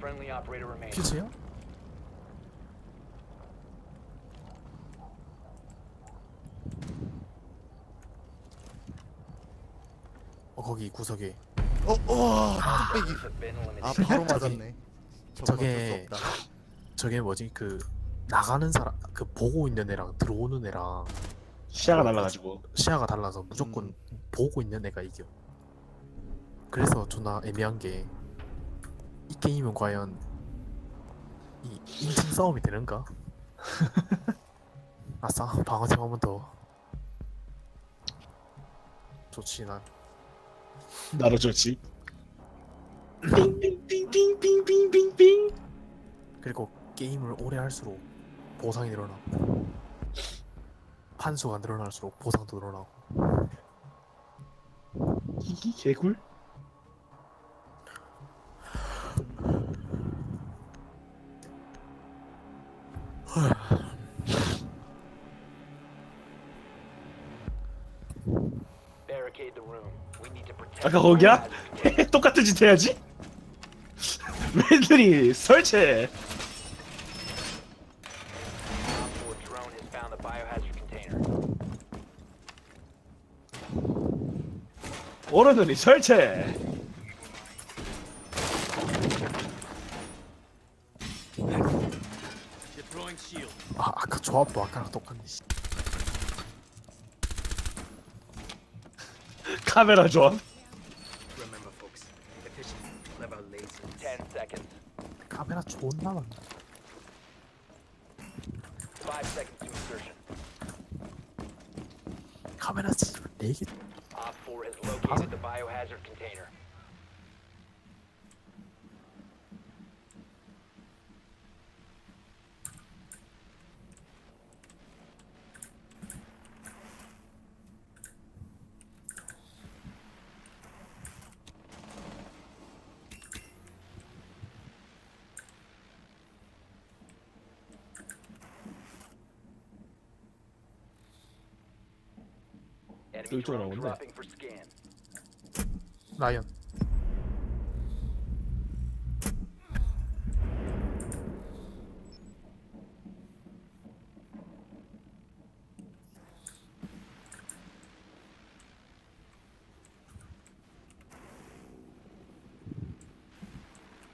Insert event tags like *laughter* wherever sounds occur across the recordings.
friendly operator remaining. 퓨즈요? 어 거기 구석에 어, 어, 뚝배기. Have been eliminated. 아, 바로 맞았네. 저건 저게- 어쩔 수 없다. 저게 뭐지 그 나가는 사람 그 보고 있는 애랑 들어오는 애랑 시야가 날라가지고 시야가 달라서 무조건 보고 있는 애가 이겨. 그래서 존나 애매한 게 이 게임은 과연 이 인증 싸움이 되는가? *laughs* 아싸 방어팀 한 번 더. 좋지 난. 나로 좋지. 빙빙빙빙빙빙빙빙. 그리고 게임을 오래 할수록 보상이 늘어나고 판수가 늘어날수록 보상도 늘어나고 이기 개굴? Barricade the room. We need to protect. 아까 거기야? 똑같은 짓 해야지. 웬들이 설치. Op four drone has found the biohazard container. 오른손이 설치. 아 아까 조합도 아까랑 똑같네 씨. 카메라 좀. Remember, folks, efficient, clever, lazy. Ten seconds. 카메라 존나 많네 Five seconds to insertion. 카메라 진짜 4개 Op four has located the biohazard container. Enemy 이쪽으로 drone 나오는데. dropping for scan. 라이언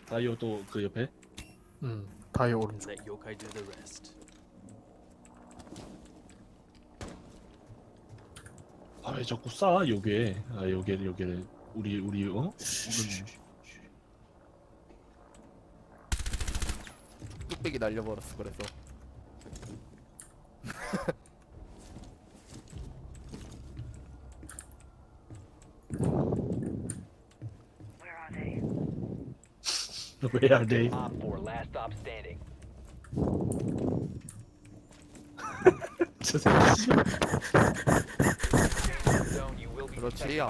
다이오 또 그 옆에. 음 다이어 오른쪽 Let Yokai do the rest. 아왜 자꾸 싸 여기에. 아 여기에 여기에 우리 우리 어? 뚝배기 날려버렸어. 그래서. 왜야 돼? Op four last stop standing. 我直接